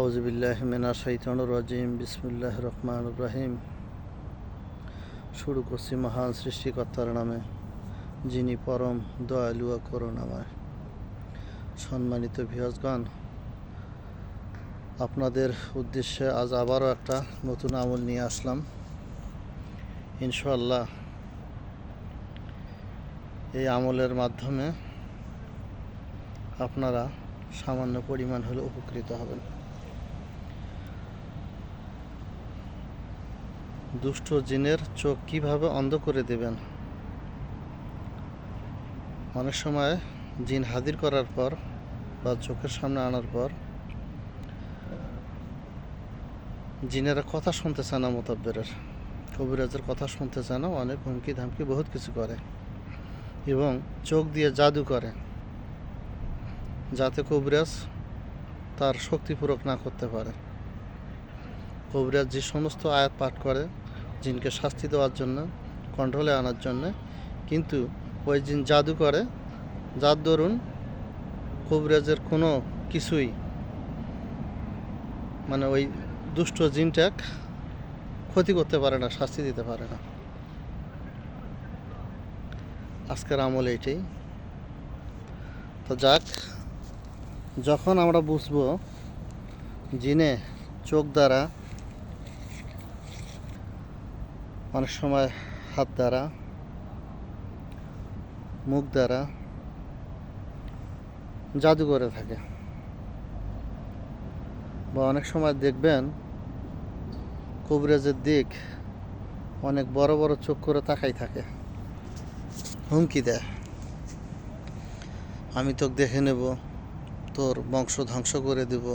আউজবিল্লাহ মিনা শৈতানুর রাজিম বিসমুল্লাহ রহমান ইব্রাহিম শুরু করছি মহান সৃষ্টিকর্তার নামে, যিনি পরম দয়ালু ও করুণাময়। সম্মানিত ভিয়াজগণ আপনাদের উদ্দেশ্যে আজ আবারও একটা নতুন আমল নিয়ে আসলাম। ইনশাল্লাহ এই আমলের মাধ্যমে আপনারা সামান্য পরিমাণ হলে উপকৃত হবেন। দুষ্ট জিনের চোখ কীভাবে অন্ধ করে দেবেন? অনেক সময় জিন হাজির করার পর বা চোখের সামনে আনার পর জিনেরা কথা শুনতে চায় না মোতাব্বেরের। কবিরাজের কথা শুনতে চায় না, অনেক হুমকি ধামকি বহুত কিছু করে এবং চোখ দিয়ে জাদু করে যাতে কবিরাজ তার শক্তি পূরক না করতে পারে। কবিরাজ যে সমস্ত আয়াত পাঠ করে জিনকে শাস্তি দেওয়ার জন্য কন্ট্রোলে আনার জন্য। কিন্তু ওই জিন জাদু করে। যার দরুন কবিরাজের কোনো কিছুই মানে ওই দুষ্ট জিনটা ক্ষতি করতে পারে না, শাস্তি দিতে পারে না। আজকের আমল এইটাই। তো যাক, যখন আমরা বুঝব জিনে চোখ দ্বারা অনেক সময় হাত দ্বারা, মুখ দ্বারা জাদু করে থাকে। বা অনেক সময় দেখবেন কবিরাজের দিক অনেক বড় বড় চোখ করে তাকাই থাকে, হুমকি দেয়। আমি তোকে দেখে নেব, তোর বংশ ধ্বংস করে দেব,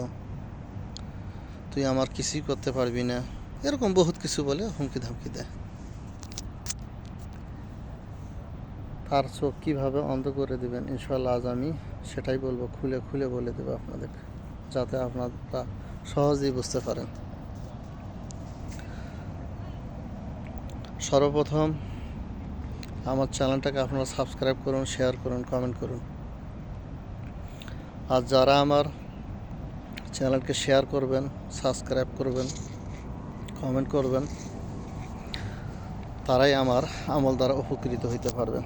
তুই আমার কিছুই করতে পারবি না। এরকম বহুত কিছু বলে হুমকি ধামকি দেয়। তার চোখ কীভাবে অন্ধ করে দেবেন ইনশাল্লাহ আজ আমি সেটাই বলব। খুলে খুলে বলে দেবো আপনাদের যাতে আপনারা সহজেই বুঝতে পারেন। সর্বপ্রথম আমার চ্যানেলটাকে আপনারা সাবস্ক্রাইব করুন, শেয়ার করুন, কমেন্ট করুন। আর যারা আমার চ্যানেলকে শেয়ার করবেন, সাবস্ক্রাইব করবেন, কমেন্ট করবেন, তারাই আমার আমল দ্বারা উপকৃত হইতে পারবেন।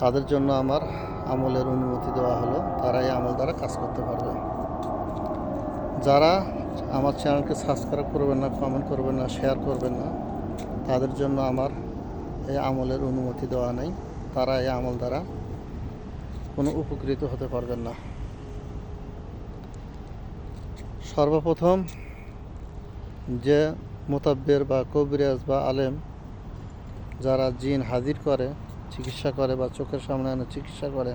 তাদের জন্য আমার আমলের অনুমতি দেওয়া হলো, তারাই আমল দ্বারা কাজ করতে পারবে। যারা আমার চ্যানেলকে সাবস্ক্রাইব করবেন না কমেন্ট করবেন না শেয়ার করবেন না, তাদের জন্য আমার এই আমলের অনুমতি দেওয়া নেই। তারা এই আমল দ্বারা কোনো উপকৃত হতে পারবেন না। সর্বপ্রথম যে মোতাব্বের বা কবিরাজ বা আলেম যারা জিন হাজির করে চিকিৎসা করে বা চোখের সামনে এনে চিকিৎসা করে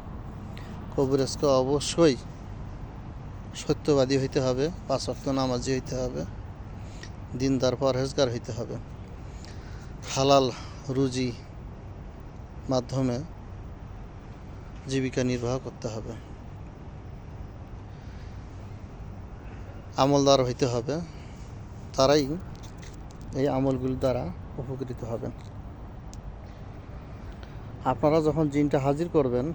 কবিরাজকে অবশ্যই সত্যবাদী হইতে হবে পাঁচক্ত নামাজি হইতে হবে, দিনদার পরহেজগার হইতে হবে। হালাল রুজি মাধ্যমে জীবিকা নির্বাহ করতে হবে। আমলদার হইতে হবে। তারাই এই আমলগুলোর দ্বারা উপকৃত হবেন। আপনারা যখন জিনটা হাজির করবেন,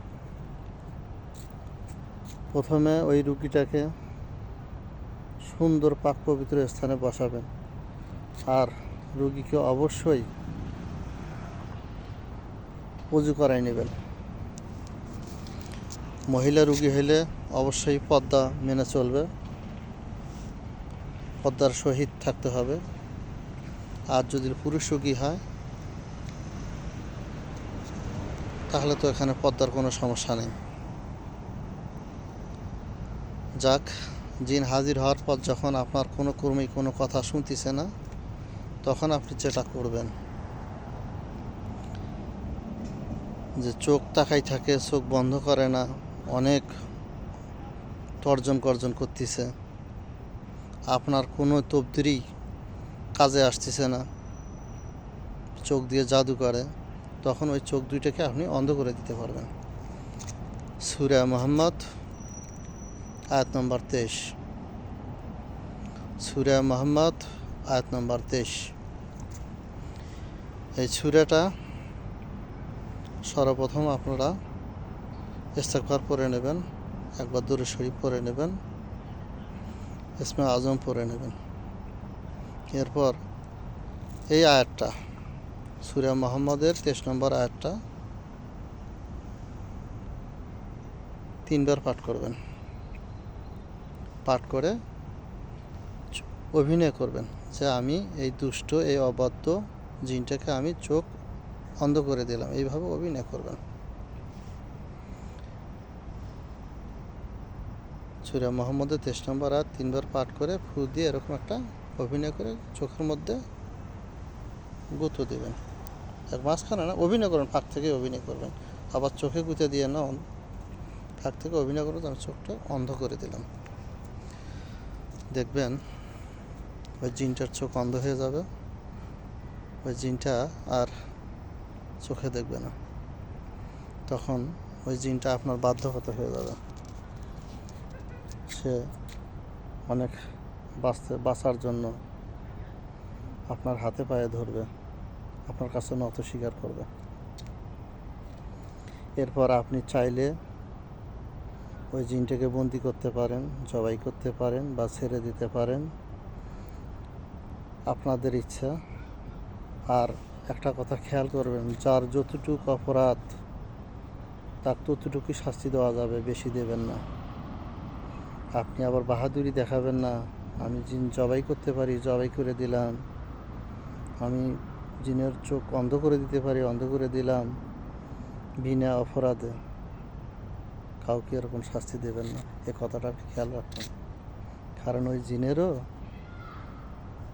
প্রথমে ওই রুগীটাকে সুন্দর পাক পবিত্র স্থানে বসাবেন। আর রুগীকে অবশ্যই উজু করাই নেবেন। মহিলা রুগী হলে অবশ্যই পদ্মা মেনে চলবে। পদ্মার সহিত থাকতে হবে। আর যদি পুরুষ রুগী হয় তাহলে তো এখানে পদ্মার কোনো সমস্যা নেই। যাক, জিন হাজির হওয়ার পর যখন আপনার কোনো কর্মী কোনো কথা শুনতেছে না, তখন আপনি যেটা করবেন যে চোখ তাকাই থাকে, চোখ বন্ধ করে না, অনেক তর্জন গর্জন করতেছে। আপনার কোনো তবদিরই কাজে আসতেছে না, চোখ দিয়ে জাদু করে। তখন ওই চোখ দুইটাকে আপনি অন্ধ করে দিতে পারবেন। সুরা মোহাম্মদ, আয়াত নম্বর তেইশ। সুরা মোহাম্মদ, আয়াত নম্বর তেইশ। এই সুরাটা সর্বপ্রথম আপনারা ইস্তেকবার করে নেবেন, একবার দূরে শরীফ পরে নেবেন, ইসমে আজম পরে নেবেন। এরপর এই আয়াতটা সুরা মোহাম্মদের তেইশ নম্বর আয়াতটা তিনবার পাঠ করবেন। পাঠ করে অভিনয় করবেন যে আমি এই দুষ্ট, এই অবাধ্য জিনটাকে আমি চোখ অন্ধ করে দিলাম। এইভাবে অভিনয় করবেন। সুরা মোহাম্মদের তেইশ নম্বর আর তিনবার পাঠ করে ফু দিয়ে এরকম একটা অভিনয় করে চোখের মধ্যে গুঁতো দেবেন। এক মাঝখানে না, অভিনয় করবেন ফাঁক থেকে অভিনয় করবেন। আবার চোখে গুঁতে দিয়ে না, অন- ফাঁক থেকে অভিনয় করে আমি চোখটা অন্ধ করে দিলাম। দেখবেন, ওই জিনটার চোখ অন্ধ হয়ে যাবে। ওই জিনটা আর চোখে দেখবে না। তখন ওই জিনটা আপনার বাধ্যকতা হয়ে যাবে। সে অনেক বাঁচতে বাঁচার জন্য আপনার হাতে পায়ে ধরবে। আপনার কাছে নত স্বীকার করবে। এরপর আপনি চাইলে ওই জিনটাকে বন্দি করতে পারেন, জবাই করতে পারেন বা ছেড়ে দিতে পারেন। আপনাদের ইচ্ছা। আর একটা কথা খেয়াল করবেন, যার যতটুকু অপরাধ, তার ততটুকুই শাস্তি দেওয়া যাবে, বেশি দেবেন না। আপনি আবার বাহাদুরি দেখাবেন না, আমি জিন জবাই করতে পারি, জবাই করে দিলাম, আমি জিনের চোখ অন্ধ করে দিতে পারি, অন্ধ করে দিলাম বিনা অপরাধে। কাউকে এরকম শাস্তি দেবেন না। এ কথাটা আপনি খেয়াল রাখবেন কারণ ওই জিনেরও,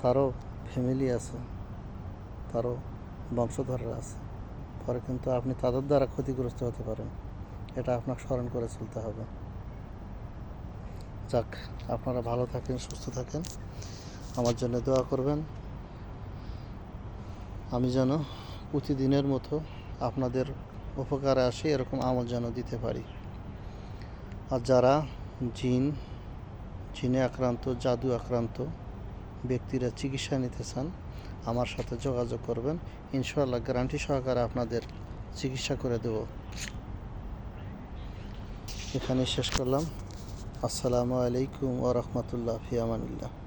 তারও ফ্যামিলি আছে, তারও বংশধররা আছে। পরে কিন্তু আপনি তাদের দ্বারা ক্ষতিগ্রস্ত হতে পারেন। এটা আপনাকে স্মরণ করে চলতে হবে। যাক, আপনারা ভালো থাকেন, সুস্থ থাকেন। আমার জন্য দোয়া করবেন। আমি যেন প্রতিদিনের মতো আপনাদের উপকারে আসি, এরকম আমল যেন দিতে পারি। আর যারা জিন, জিনে আক্রান্ত, জাদু আক্রান্ত ব্যক্তিরা চিকিৎসা নিতে চান, আমার সাথে যোগাযোগ করবেন। ইনশাআল্লাহ গ্যারান্টি সহকারে আপনাদের চিকিৎসা করে দেব। এখানে শেষ করলাম। আসসালামু আলাইকুম ওয়া রাহমাতুল্লাহ ফি আমানিল্লাহ